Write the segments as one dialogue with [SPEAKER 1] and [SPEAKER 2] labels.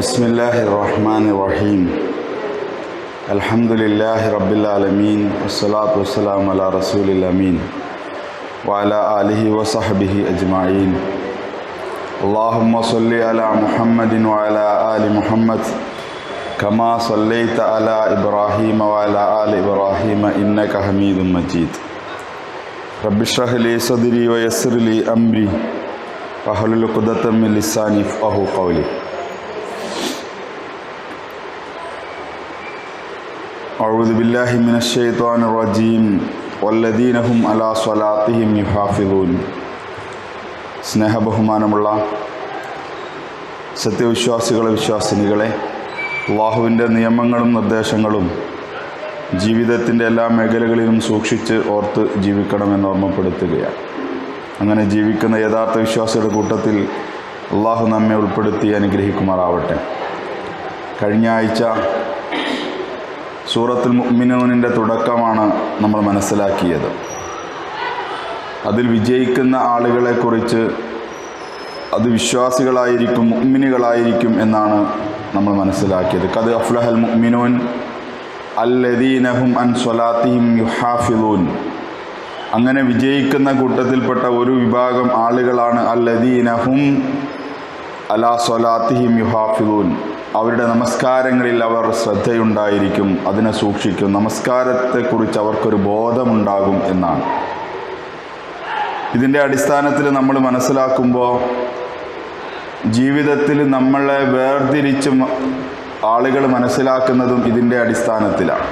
[SPEAKER 1] بسم الله الرحمن الرحيم. الحمد لله رب العالمين والصلاة والسلام على رسول الأمين وعلى آله وصحبه أجمعين. اللهم صل على محمد وعلى آل محمد كما صليت على إبراهيم وعلى آل إبراهيم إنك حميد مجيد. رب اشرح لي صدري ويسر لي أمري. واحلل عقدة من لساني يفقهوا قولي. أعوذ بالله من الشيطان الرجيم والذين هم على صلاتهم يحافظون സ്നേഹബഹുമാനമുള്ള സത്യവിശ്വാസികളെ വിശ്വാസിനികളെ അള്ളാഹുവിൻ്റെ നിയമങ്ങളും നിർദ്ദേശങ്ങളും ജീവിതത്തിൻ്റെ എല്ലാ മേഖലകളിലും സൂക്ഷിച്ച് ഓർത്ത് ജീവിക്കണമെന്ന് ഓർമ്മപ്പെടുത്തുകയാണ് അങ്ങനെ ജീവിക്കുന്ന യഥാർത്ഥ വിശ്വാസിയുടെ കൂട്ടത്തിൽ അള്ളാഹു നമ്മെ ഉൾപ്പെടുത്തി അനുഗ്രഹിക്കുമാറാവട്ടെ കഴിഞ്ഞ ആഴ്ച സൂറത്തുൽ മുഅ്മിനൂനിന്റെ തുടക്കമാണ് നമ്മൾ മനസ്സിലാക്കിയത്. അതിൽ വിജയിക്കുന്ന ആളുകളെക്കുറിച്ച് അത് വിശ്വാസികളായിരിക്കും മുഅ്മിനുകളായിരിക്കും എന്നാണ് നമ്മൾ മനസ്സിലാക്കിയത്. കത് അഫ്ലഹൽ മുഅ്മിനൂൻ അല്ലദീനഹും അൻ സ്വലാത്തിഹിം യുഹാഫിദൂൻ. അങ്ങനെ വിജയിക്കുന്ന കൂട്ടത്തിൽപ്പെട്ട ഒരു വിഭാഗം ആളുകളാണ് അല്ലദീനഹും അലാ സ്വലാത്തിഹിം യുഹാഫിലൂൻ അവരുടെ നമസ്കാരങ്ങളിൽ അവർ ശ്രദ്ധയുണ്ടായിരിക്കും അതിനെ സൂക്ഷിക്കും. നമസ്കാരത്തെക്കുറിച്ച് അവർക്കൊരു ബോധമുണ്ടാകും എന്നാണ്. ഇതിന്റെ അടിസ്ഥാനത്തിൽ നമ്മൾ മനസ്സിലാക്കുമ്പോൾ ജീവിതത്തിൽ നമ്മളെ വേർതിരിച്ച് ആളുകൾ മനസ്സിലാക്കുന്നതും ഇതിന്റെ അടിസ്ഥാനത്തിലാണ്.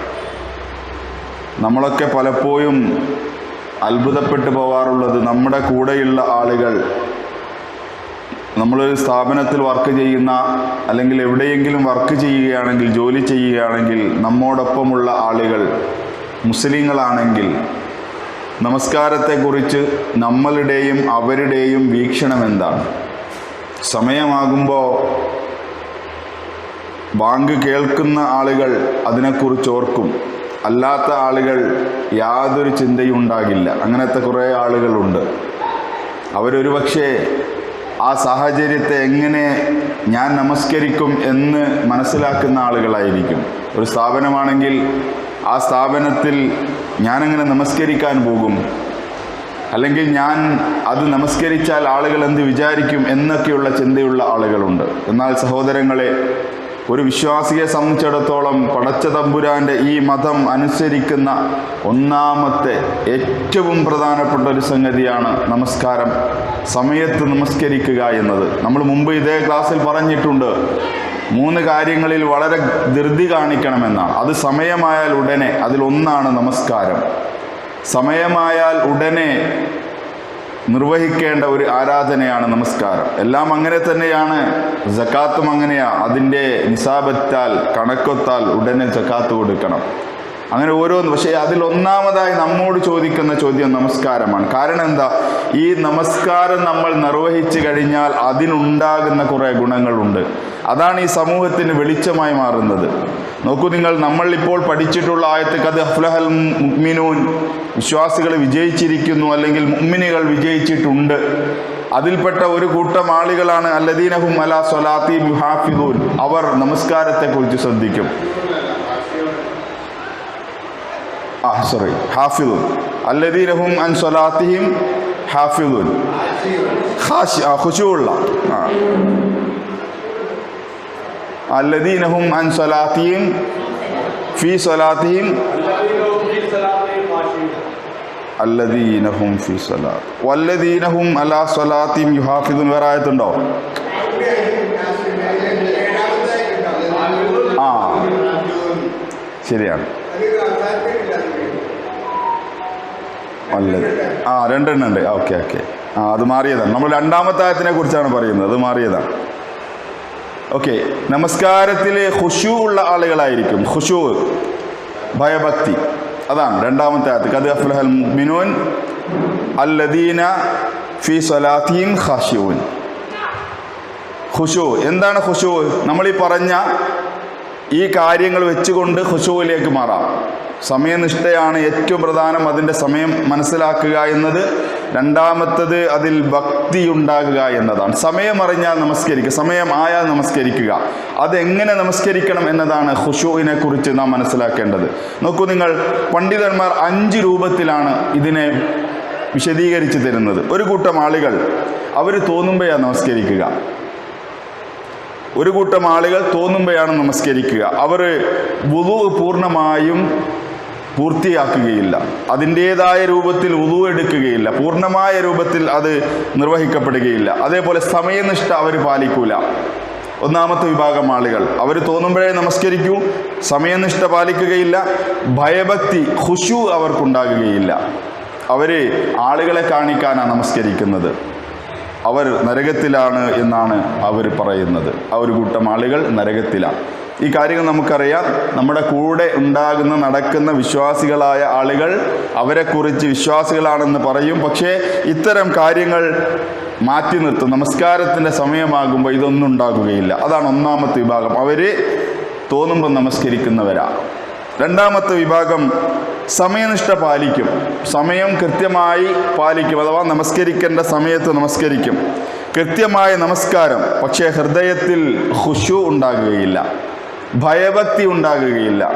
[SPEAKER 1] നമ്മളൊക്കെ പലപ്പോഴും അത്ഭുതപ്പെട്ടു പോവാറുള്ളത് നമ്മുടെ കൂടെയുള്ള ആളുകൾ നമ്മളൊരു സ്ഥാപനത്തിൽ വർക്ക് ചെയ്യുന്ന അല്ലെങ്കിൽ എവിടെയെങ്കിലും വർക്ക് ചെയ്യുകയാണെങ്കിൽ ജോലി ചെയ്യുകയാണെങ്കിൽ നമ്മോടൊപ്പമുള്ള ആളുകൾ മുസ്ലിങ്ങളാണെങ്കിൽ നമസ്കാരത്തെക്കുറിച്ച് നമ്മളുടെയും അവരുടെയും വീക്ഷണം എന്താണ്? സമയമാകുമ്പോൾ ബാങ്ക് കേൾക്കുന്ന ആളുകൾ അതിനെക്കുറിച്ച് ഓർക്കും. അല്ലാത്ത ആളുകൾ യാതൊരു ചിന്തയും ഉണ്ടാകില്ല. അങ്ങനത്തെ കുറേ ആളുകളുണ്ട്. അവരൊരു പക്ഷേ ആ സാഹചര്യത്തെ എങ്ങനെ ഞാൻ നമസ്കരിക്കും എന്ന് മനസ്സിലാക്കുന്ന ആളുകളായിരിക്കും. ഒരു സ്ഥാപനമാണെങ്കിൽ ആ സ്ഥാപനത്തിൽ ഞാനെങ്ങനെ നമസ്കരിക്കാൻ പോകും. അല്ലെങ്കിൽ ഞാൻ അത് നമസ്കരിച്ചാൽ ആളുകൾ എന്ത് വിചാരിക്കും എന്നൊക്കെയുള്ള ചിന്തയുള്ള ആളുകളുണ്ട്. എന്നാൽ സഹോദരങ്ങളെ ഒരു വിശ്വാസിയെ സംബന്ധിച്ചിടത്തോളം പടച്ച തമ്പുരാന്റെ ഈ മതം അനുസരിക്കുന്ന ഒന്നാമത്തെ ഏറ്റവും പ്രധാനപ്പെട്ട ഒരു സംഗതിയാണ് നമസ്കാരം. സമയത്ത് നമസ്കരിക്കുക എന്നത്. നമ്മൾ മുമ്പ് ഇതേ ക്ലാസ്സിൽ പറഞ്ഞിട്ടുണ്ട്. മൂന്ന് കാര്യങ്ങളിൽ വളരെ ധൃതി കാണിക്കണമെന്നാണ്. അത് സമയമായാൽ ഉടനെ അതിലൊന്നാണ് നമസ്കാരം. സമയമായാൽ ഉടനെ നിർവഹിക്കേണ്ട ഒരു ആരാധനയാണ് നമസ്കാരം. എല്ലാം അങ്ങനെ തന്നെയാണ്. ജക്കാത്തും അങ്ങനെയാ. അതിന്റെ നിസാബത്താൽ കണക്കൊത്താൽ ഉടനെ ജക്കാത്ത് കൊടുക്കണം. അങ്ങനെ ഓരോന്ന്. പക്ഷേ അതിൽ ഒന്നാമതായി നമ്മോട് ചോദിക്കുന്ന ചോദ്യം നമസ്കാരമാണ്. കാരണം എന്താ? ഈ നമസ്കാരം നമ്മൾ നിർവഹിച്ചു കഴിഞ്ഞാൽ അതിനുണ്ടാകുന്ന കുറേ ഗുണങ്ങളുണ്ട്. അതാണ് ഈ സമൂഹത്തിന് വെളിച്ചമായി മാറുന്നത്. നോക്കൂ നിങ്ങൾ നമ്മൾ ഇപ്പോൾ പഠിച്ചിട്ടുള്ള ആയത്ത് കത് അഫ്ലഹൽ മുഗ്മിനൂൻ വിശ്വാസികൾ വിജയിച്ചിരിക്കുന്നു അല്ലെങ്കിൽ മുഅ്മിനുകൾ വിജയിച്ചിട്ടുണ്ട്. അതിൽപ്പെട്ട ഒരു കൂട്ടം ആളുകളാണ് അല്ലദീനഹും അലാ സൊലാത്തി ഹാഫിദൂൻ അവർ നമസ്കാരത്തെക്കുറിച്ച് ശ്രദ്ധിക്കും. ആ സോറി ഹാഫിദുൻ അല്ലദീനഹും അൻ സ്വലാത്തിഹിം ഹാഫിദുൻ ഖാശി ആ ഖുശൂള്ള ആ അല്ലദീനഹും അൻ സ്വലാത്തിഹിം ഫി സ്വലാത്തിഹിം അല്ലദീനഹും ഫി സ്വലാത്ത് വല്ലദീനഹും അലാ സ്വലാത്തിഹിം യുഹാഫിദുൻ വേറെ ആയത്തുണ്ടോ ആ ശരിയാണ്. അല്ലത് ആ രണ്ടെണ്ണം ഉണ്ട് ഓക്കെ ഓക്കെ. ആ അത് മാറിയതാണ്. നമ്മൾ രണ്ടാമത്തെ ആയത്തിനെ കുറിച്ചാണ് പറയുന്നത്. അത് മാറിയതാണ്. ഓക്കെ. നമസ്കാരത്തിൽ ഖുഷു ഉള്ള ആളുകളായിരിക്കും. ഖുഷു ഭയഭക്തി. അതാണ് രണ്ടാമത്തെ ആയത്ത്. കത് അഫ്ലഹൽ മിനോൻ അല്ലദീന ഫി സലാത്തീൻ ഖാഷിയോൻ ഖുഷു എന്താണ് ഖുഷു നമ്മൾ ഈ പറഞ്ഞ ഈ കാര്യങ്ങൾ വെച്ചുകൊണ്ട് ഹുശുവിലേക്ക് മാറാം. സമയനിഷ്ഠയാണ് ഏറ്റവും പ്രധാനം അതിന്റെ സമയം മനസ്സിലാക്കുക എന്നത്. രണ്ടാമത്തത് അതിൽ ഭക്തി ഉണ്ടാകുക എന്നതാണ്. സമയം അറിഞ്ഞാൽ നമസ്കരിക്കുക സമയം ആയാൽ നമസ്കരിക്കുക. അതെങ്ങനെ നമസ്കരിക്കണം എന്നതാണ് ഹുഷുവിനെ കുറിച്ച് നാം മനസ്സിലാക്കേണ്ടത്. നോക്കൂ നിങ്ങൾ പണ്ഡിതന്മാർ അഞ്ച് രൂപത്തിലാണ് ഇതിനെ വിശദീകരിച്ച് തരുന്നത്. ഒരു കൂട്ടം ആളുകൾ അവർ തോന്നുമ്പോഴാണ് നമസ്കരിക്കുക. ഒരു കൂട്ടം ആളുകൾ തോന്നുമ്പോഴാണ് നമസ്കരിക്കുക. അവർ വുതു പൂർണമായും പൂർത്തിയാക്കുകയില്ല. അതിന്റേതായ രൂപത്തിൽ ഉതു എടുക്കുകയില്ല. പൂർണമായ രൂപത്തിൽ അത് നിർവഹിക്കപ്പെടുകയില്ല. അതേപോലെ സമയനിഷ്ഠ അവർ പാലിക്കൂല. ഒന്നാമത്തെ വിഭാഗം ആളുകൾ. അവർ തോന്നുമ്പോഴേ നമസ്കരിക്കൂ സമയനിഷ്ഠ പാലിക്കുകയില്ല ഭയഭക്തി ഖുശു അവർക്കുണ്ടാകുകയില്ല. അവർ ആളുകളെ കാണിക്കാനാണ് നമസ്കരിക്കുന്നത്. അവർ നരകത്തിലാണ് എന്നാണ് അവർ പറയുന്നത്. ആ ഒരു കൂട്ടം ആളുകൾ നരകത്തിലാണ്. ഈ കാര്യങ്ങൾ നമുക്കറിയാം. നമ്മുടെ കൂടെ ഉണ്ടാകുന്ന നടക്കുന്ന വിശ്വാസികളായ ആളുകൾ അവരെക്കുറിച്ച് വിശ്വാസികളാണെന്ന് പറയും. പക്ഷേ ഇത്തരം കാര്യങ്ങൾ മാറ്റി നിർത്തും. നമസ്കാരത്തിന്റെ സമയമാകുമ്പോൾ ഇതൊന്നും ഉണ്ടാകുകയില്ല. അതാണ് ഒന്നാമത്തെ വിഭാഗം. അവർ തോന്നുമ്പോൾ നമസ്കരിക്കുന്നവരാണ് രണ്ടാമത്തെ വിഭാഗം സമയനിഷ്ഠ പാലിക്കും. സമയം കൃത്യമായി പാലിക്കും അഥവാ നമസ്കരിക്കേണ്ട സമയത്ത് നമസ്കരിക്കും. കൃത്യമായ നമസ്കാരം പക്ഷേ ഹൃദയത്തിൽ ഹുഷു ഉണ്ടാകുകയില്ല. ഭയഭക്തി ഉണ്ടാകുകയില്ല.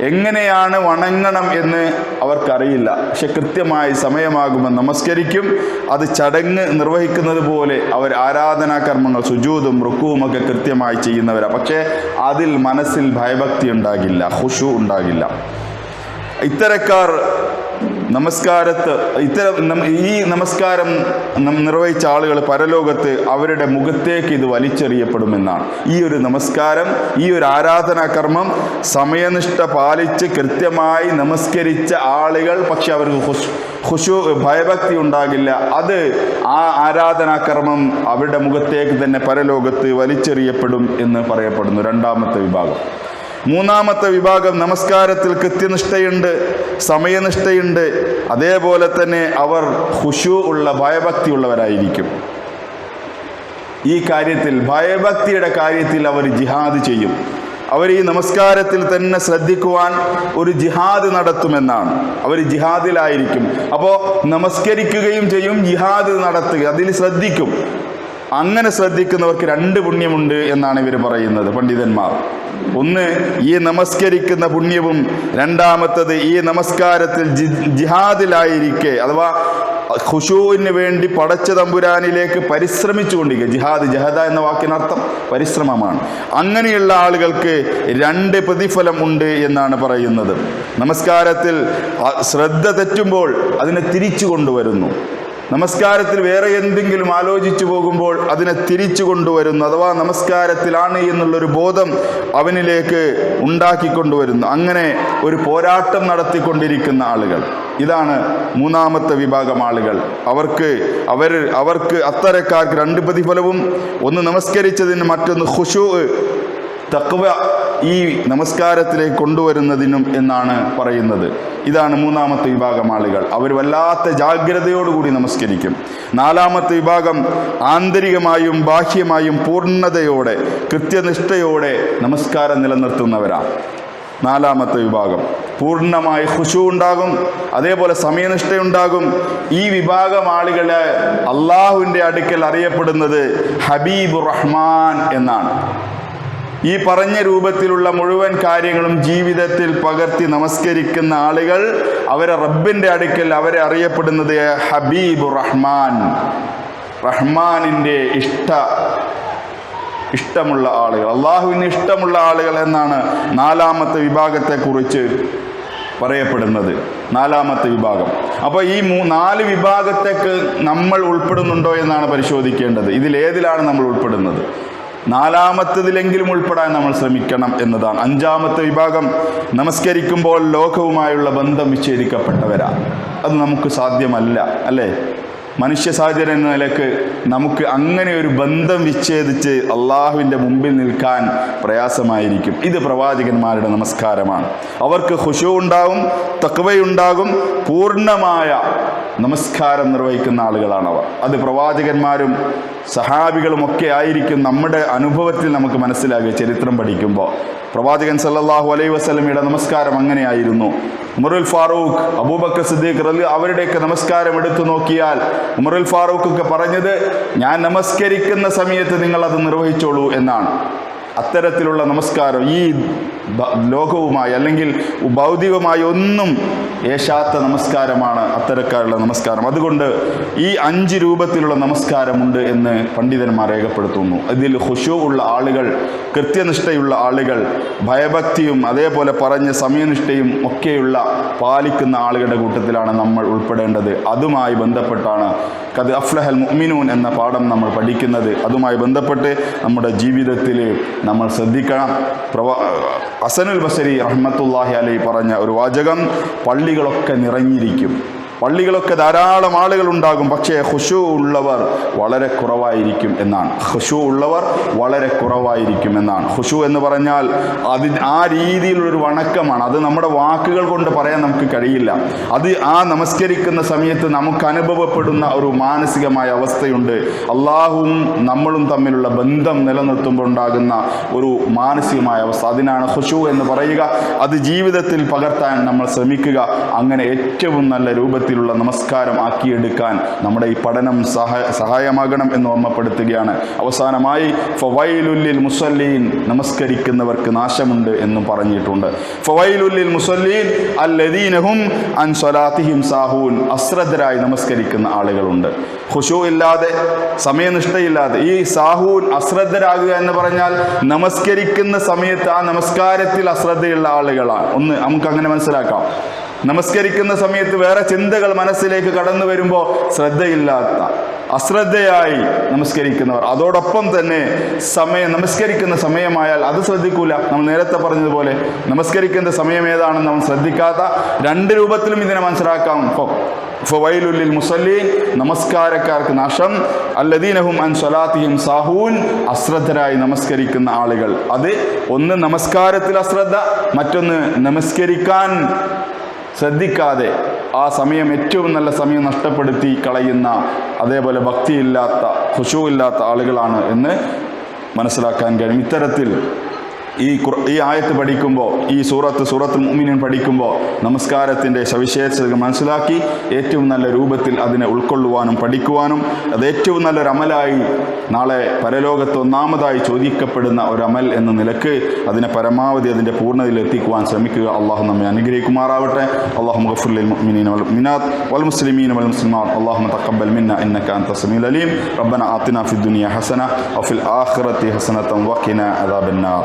[SPEAKER 1] എങ്ങനെയാണ് വണങ്ങണം എന്ന് അവർക്കറിയില്ല. പക്ഷെ കൃത്യമായി സമയമാകുമ്പോൾ നമസ്കരിക്കും. അത് ചടങ്ങ് നിർവഹിക്കുന്നത് പോലെ അവർ ആരാധനാ കർമ്മങ്ങൾ സുജൂതും റുക്കുവും ഒക്കെ കൃത്യമായി ചെയ്യുന്നവരാണ് പക്ഷേ അതിൽ മനസ്സിൽ ഭയഭക്തി ഉണ്ടാകില്ല ഹുഷു ഉണ്ടാകില്ല. ഇത്തരക്കാർ നമസ്കാരത്ത് ഇത്തരം ഈ നമസ്കാരം നിർവഹിച്ച ആളുകൾ പരലോകത്ത് അവരുടെ മുഖത്തേക്ക് ഇത് വലിച്ചെറിയപ്പെടുമെന്നാണ്. ഈ ഒരു നമസ്കാരം ഈ ഒരു ആരാധനാകർമ്മം സമയനിഷ്ഠ പാലിച്ച് കൃത്യമായി നമസ്കരിച്ച ആളുകൾ പക്ഷെ അവർക്ക് ഹുഷു ഭയഭക്തി ഉണ്ടാകില്ല. അത് ആ ആരാധനാകർമ്മം അവരുടെ മുഖത്തേക്ക് തന്നെ പരലോകത്ത് വലിച്ചെറിയപ്പെടും എന്ന് പറയപ്പെടുന്നു. രണ്ടാമത്തെ വിഭാഗം. മൂന്നാമത്തെ വിഭാഗം നമസ്കാരത്തിൽ കൃത്യനിഷ്ഠയുണ്ട് സമയനിഷ്ഠയുണ്ട്. അതേപോലെ തന്നെ അവർ ഹുഷു ഉള്ള ഭയഭക്തി ഉള്ളവരായിരിക്കും ഈ കാര്യത്തിൽ ഭയഭക്തിയുടെ കാര്യത്തിൽ അവർ ജിഹാദ് ചെയ്യും. അവർ ഈ നമസ്കാരത്തിൽ തന്നെ ശ്രദ്ധിക്കുവാൻ ഒരു ജിഹാദ് നടത്തുമെന്നാണ്. അവർ ജിഹാദിലായിരിക്കും. അപ്പോൾ നമസ്കരിക്കുകയും ചെയ്യും ജിഹാദ് നടത്തുക അതിൽ ശ്രദ്ധിക്കും. അങ്ങനെ ശ്രദ്ധിക്കുന്നവർക്ക് രണ്ട് പുണ്യമുണ്ട് എന്നാണ് ഇവർ പറയുന്നത് പണ്ഡിതന്മാർ. ഒന്ന് ഈ നമസ്കരിക്കുന്ന പുണ്യവും രണ്ടാമത്തത് ഈ നമസ്കാരത്തിൽ ജിഹാദിലായിരിക്കെ അഥവാ ഖുഷൂവിന് വേണ്ടി പടച്ച തമ്പുരാനിലേക്ക് പരിശ്രമിച്ചു കൊണ്ടിരിക്കുക ജിഹാദ് ജഹദ എന്ന വാക്കിനർത്ഥം പരിശ്രമമാണ്. അങ്ങനെയുള്ള ആളുകൾക്ക് രണ്ട് പ്രതിഫലം ഉണ്ട് എന്നാണ് പറയുന്നത്. നമസ്കാരത്തിൽ ശ്രദ്ധ തെറ്റുമ്പോൾ അതിനെ തിരിച്ചു കൊണ്ടുവരുന്നു. നമസ്കാരത്തിൽ വേറെ എന്തെങ്കിലും ആലോചിച്ചു പോകുമ്പോൾ അതിനെ തിരിച്ചു കൊണ്ടുവരുന്നു അഥവാ നമസ്കാരത്തിലാണ് എന്നുള്ളൊരു ബോധം അവനിലേക്ക് ഉണ്ടാക്കിക്കൊണ്ടുവരുന്നു. അങ്ങനെ ഒരു പോരാട്ടം നടത്തിക്കൊണ്ടിരിക്കുന്ന ആളുകൾ. ഇതാണ് മൂന്നാമത്തെ വിഭാഗം ആളുകൾ. അവർക്ക് അവർ അവർക്ക് അത്തരക്കാർക്ക് രണ്ട് പ്രതിഫലവും. ഒന്ന് നമസ്കരിച്ചതിന് മറ്റൊന്ന് ഖുഷു തക്വ ഈ നമസ്കാരത്തിലേക്ക് കൊണ്ടുവരുന്നതിനും എന്നാണ് പറയുന്നത്. ഇതാണ് മൂന്നാമത്തെ വിഭാഗം ആളുകൾ. അവർ വല്ലാത്ത ജാഗ്രതയോടുകൂടി നമസ്കരിക്കും. നാലാമത്തെ വിഭാഗം ആന്തരികമായും ബാഹ്യമായും പൂർണതയോടെ കൃത്യനിഷ്ഠയോടെ നമസ്കാരം നിലനിർത്തുന്നവരാണ് നാലാമത്തെ വിഭാഗം പൂർണമായി ഖുശു ഉണ്ടാകും അതേപോലെ സമയനിഷ്ഠയുണ്ടാകും. ഈ വിഭാഗം ആളുകളെ അള്ളാഹുവിന്റെ അടുക്കൽ അറിയപ്പെടുന്നത് ഹബീബ് റഹ്മാൻ എന്നാണ്. ഈ പറഞ്ഞ രൂപത്തിലുള്ള മുഴുവൻ കാര്യങ്ങളും ജീവിതത്തിൽ പകർത്തി നമസ്കരിക്കുന്ന ആളുകൾ അവരെ റബ്ബിന്റെ അടുക്കൽ അവരെ അറിയപ്പെടുന്നത് ഹബീബ് റഹ്മാൻ. റഹ്മാനിന്റെ ഇഷ്ട ഇഷ്ടമുള്ള ആളുകൾ. അള്ളാഹുവിന് ഇഷ്ടമുള്ള ആളുകൾ എന്നാണ് നാലാമത്തെ വിഭാഗത്തെക്കുറിച്ച് പറയപ്പെടുന്നത്. നാലാമത്തെ വിഭാഗം. അപ്പോൾ ഈ മൂ നാല് വിഭാഗത്തേക്ക് നമ്മൾ ഉൾപ്പെടുന്നുണ്ടോ എന്നാണ് പരിശോധിക്കേണ്ടത്. ഇതിലേതിലാണ് നമ്മൾ ഉൾപ്പെടുന്നത്? നാലാമത്തതിലെങ്കിലും ഉൾപ്പെടാൻ നമ്മൾ ശ്രമിക്കണം എന്നതാണ്. അഞ്ചാമത്തെ വിഭാഗം നമസ്കരിക്കുമ്പോൾ ലോകവുമായുള്ള ബന്ധം വിച്ഛേദിക്കപ്പെട്ടവരാ അത് നമുക്ക് സാധ്യമല്ല അല്ലേ? മനുഷ്യ സാഹചര്യം എന്ന നിലയ്ക്ക് നമുക്ക് അങ്ങനെ ഒരു ബന്ധം വിച്ഛേദിച്ച് അള്ളാഹുവിന്റെ മുമ്പിൽ നിൽക്കാൻ പ്രയാസമായിരിക്കും. ഇത് പ്രവാചകന്മാരുടെ നമസ്കാരമാണ്. അവർക്ക് ഹുഷു ഉണ്ടാവും തക്വയുണ്ടാകും പൂർണമായ നമസ്കാരം നിർവഹിക്കുന്ന ആളുകളാണവർ അത് പ്രവാചകന്മാരും സഹാബികളും ഒക്കെ ആയിരിക്കും നമ്മുടെ അനുഭവത്തിൽ നമുക്ക് മനസ്സിലാകുക ചരിത്രം പഠിക്കുമ്പോൾ. പ്രവാചകൻ സല്ലാഹു അലൈഹി വസ്ലമിയുടെ നമസ്കാരം അങ്ങനെയായിരുന്നു. ഉമറുൽ ഫാറൂഖ് അബൂബക്കർ സിദ്ദീഖ് റലി അവരുടെയൊക്കെ നമസ്കാരം എടുത്തു നോക്കിയാൽ ഉമറുൽ ഫാറൂഖ് ഒക്കെ പറഞ്ഞത് ഞാൻ നമസ്കരിക്കുന്ന സമയത്ത് നിങ്ങൾ അത് നിർവഹിച്ചോളൂ എന്നാണ്. അത്തരത്തിലുള്ള നമസ്കാരം ഈ ലോകവുമായി അല്ലെങ്കിൽ ഭൗതികമായി ഒന്നും ഏശാത്ത നമസ്കാരമാണ് അത്തരക്കാരുള്ള നമസ്കാരം. അതുകൊണ്ട് ഈ അഞ്ച് രൂപത്തിലുള്ള നമസ്കാരമുണ്ട് എന്ന് പണ്ഡിതന്മാർ രേഖപ്പെടുത്തുന്നു. ഇതിൽ ഹുഷു ഉള്ള ആളുകൾ കൃത്യനിഷ്ഠയുള്ള ആളുകൾ ഭയഭക്തിയും അതേപോലെ പറഞ്ഞ സമയനിഷ്ഠയും ഒക്കെയുള്ള പാലിക്കുന്ന ആളുകളുടെ കൂട്ടത്തിലാണ് നമ്മൾ ഉൾപ്പെടേണ്ടത്. അതുമായി ബന്ധപ്പെട്ടാണ് കത് അഫ്ലഹൽ മുഅ്മിനൂൻ എന്ന പാഠം നമ്മൾ പഠിക്കുന്നത്. അതുമായി ബന്ധപ്പെട്ട് നമ്മുടെ ജീവിതത്തിൽ നമ്മൾ ശ്രദ്ധിക്കണം. പ്രവാ അസനുൽ ബസരി റഹ്മത്തുല്ലാഹി അലൈ പറഞ്ഞ ഒരു വാചകം പള്ളികളൊക്കെ നിറഞ്ഞിരിക്കും. പള്ളികളൊക്കെ ധാരാളം ആളുകൾ ഉണ്ടാകും. പക്ഷേ ഹുഷു ഉള്ളവർ വളരെ കുറവായിരിക്കും എന്നാണ്. ഹുഷു ഉള്ളവർ വളരെ കുറവായിരിക്കും എന്നാണ്. ഹുഷു എന്ന് പറഞ്ഞാൽ അത് ആ രീതിയിലുള്ളൊരു വണക്കമാണ്. അത് നമ്മുടെ വാക്കുകൾ കൊണ്ട് പറയാൻ നമുക്ക് കഴിയില്ല. അത് ആ നമസ്കരിക്കുന്ന സമയത്ത് നമുക്ക് അനുഭവപ്പെടുന്ന ഒരു മാനസികമായ അവസ്ഥയുണ്ട്. അള്ളാഹുവും നമ്മളും തമ്മിലുള്ള ബന്ധം നിലനിർത്തുമ്പോൾ ഉണ്ടാകുന്ന ഒരു മാനസികമായ അവസ്ഥ. അതിനാണ് ഹുഷു എന്ന് പറയുക. അത് ജീവിതത്തിൽ പകർത്താൻ നമ്മൾ ശ്രമിക്കുക. അങ്ങനെ ഏറ്റവും നല്ല രൂപത്തിലുള്ള നമസ്കാരം ആക്കിയെടുക്കാൻ നമ്മുടെ ഈ പഠനം സഹായ സഹായമാകണം എന്ന് ഓർമ്മപ്പെടുത്തുകയാണ്. അവസാനമായി ഫവൈലുല്ലിൽ മുസല്ലീൻ നമസ്കരിക്കുന്നവർക്ക് നാശമുണ്ട് എന്നും പറഞ്ഞിട്ടുണ്ട്. ഫവൈലുല്ലിൽ മുസല്ലീൻ അല്ലദീനഹും അൻ സ്വലാത്തിഹിം സാഹൂൻ അശ്രദ്ധരായി നമസ്കരിക്കുന്ന ആളുകളുണ്ട്. ഖുഷു ഇല്ലാതെ സമയനിഷ്ഠയില്ലാതെ ഈ സാഹൂൻ അശ്രദ്ധരാകുക എന്ന് പറഞ്ഞാൽ നമസ്കരിക്കുന്ന സമയത്ത് ആ നമസ്കാരത്തിൽ അശ്രദ്ധയുള്ള ആളുകളാണ്. ഒന്ന് നമുക്ക് അങ്ങനെ മനസ്സിലാക്കാം. നമസ്കരിക്കുന്ന സമയത്ത് വേറെ ചിന്തകൾ മനസ്സിലേക്ക് കടന്നു വരുമ്പോൾ ശ്രദ്ധയില്ലാത്ത അശ്രദ്ധയായി നമസ്കരിക്കുന്നവർ. അതോടൊപ്പം തന്നെ സമയം നമസ്കരിക്കുന്ന സമയമായാൽ അത് ശ്രദ്ധിക്കൂല. നമ്മൾ നേരത്തെ പറഞ്ഞതുപോലെ നമസ്കരിക്കുന്ന സമയം ഏതാണെന്ന് നമ്മൾ ശ്രദ്ധിക്കാത്ത രണ്ട് രൂപത്തിലും ഇതിനെ മനസ്സിലാക്കാം. ഫൈലുല്ലിൽ മുസല്ലീൻ നമസ്കാരക്കാർക്ക് നാശം. അല്ലദീനഹും അൻ സ്വലാത്തിയും സാഹൂൻ അശ്രദ്ധരായി നമസ്കരിക്കുന്ന ആളുകൾ. അത് ഒന്ന് നമസ്കാരത്തിൽ അശ്രദ്ധ മറ്റൊന്ന് നമസ്കരിക്കാൻ ശ്രദ്ധിക്കാതെ ആ സമയം ഏറ്റവും നല്ല സമയം നഷ്ടപ്പെടുത്തി കളയുന്ന അതേപോലെ ഭക്തിയില്ലാത്ത ഖുശുവില്ലാത്ത ആളുകളാണ് എന്ന് മനസ്സിലാക്കാൻ കഴിയും. ഇത്തരത്തിൽ ഈ ഈ ആയത്ത് പഠിക്കുമ്പോൾ ഈ സൂറത്ത് സൂറത്ത് മുമിനിൻ പഠിക്കുമ്പോൾ നമസ്കാരത്തിന്റെ സവിശേഷത മനസ്സിലാക്കി ഏറ്റവും നല്ല രൂപത്തിൽ അതിനെ ഉൾക്കൊള്ളുവാനും പഠിക്കുവാനും അത് ഏറ്റവും നല്ലൊരമലായി നാളെ പരലോകത്ത് ഒന്നാമതായി ചോദിക്കപ്പെടുന്ന ഒരു അമൽ എന്ന നിലയ്ക്ക് അതിനെ പരമാവധി അതിന്റെ പൂർണതയിൽ എത്തിക്കുവാൻ ശ്രമിക്കുക. അള്ളാഹു നമ്മെ അനുഗ്രഹിക്കുമാറാവട്ടെ. അള്ളാഹു മുഖഫുല്ലിൻ മുഅ്മിനീന വൽ മുഅ്മിനാത്ത് വൽ മുസ്ലിമീന വൽ മുസ്ലിമാത്ത് അള്ളാഹു തഖബ്ബൽ മിന്ന ഇന്നക അൻത അലീം. റബ്ബന ആതിന ഫിദ് ദുനിയ ഹസന അഫിൽ ആഖിറത്തി ഹസനതൻ വഖിന അദാബന്നാർ